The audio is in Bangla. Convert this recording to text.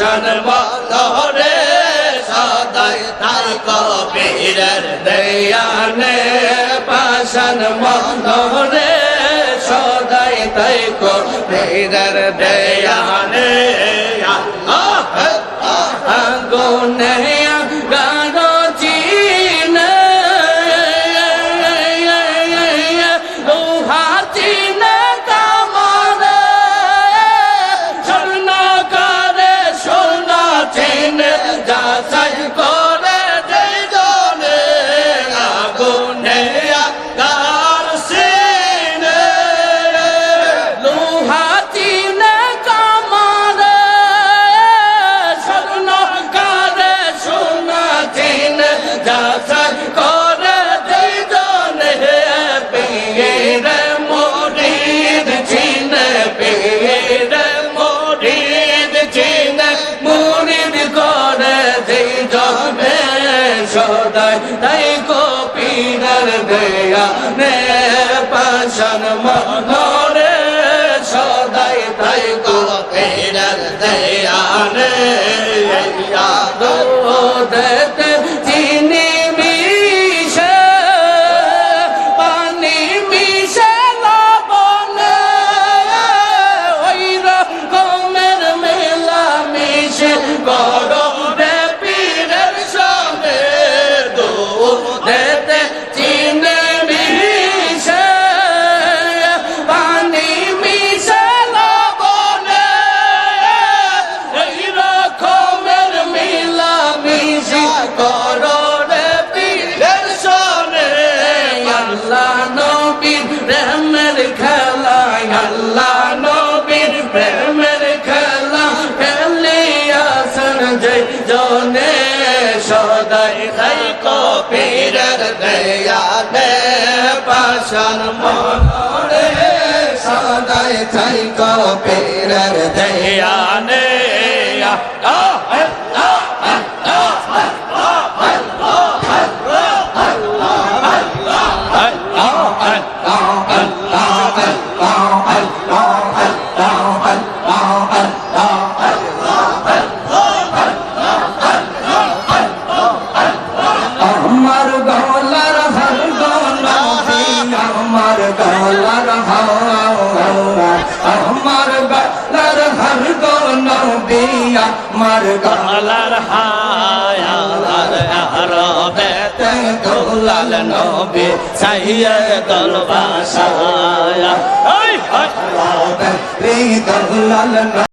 রোশন বলরে সদাই তার কবিরের দয়ানে পাশন বলরে সদাই তাই কবিরের দয়ানে আল্লাহ আগুনে দেয় তাই কপিনের দেয়া নে পাশন মনে সদাই তাই কপিনের দেয়া মনে সদাই খাই কপির দয়ালে পাশান মনে সদাই খাই কপির দয়ালে আমার গালার আমার গালার হর গো নবিয়া আমার গালার হায়ার বেতে গোলাল নবী সাইয়দুল বাসায়া ওই দল লাল গোলাল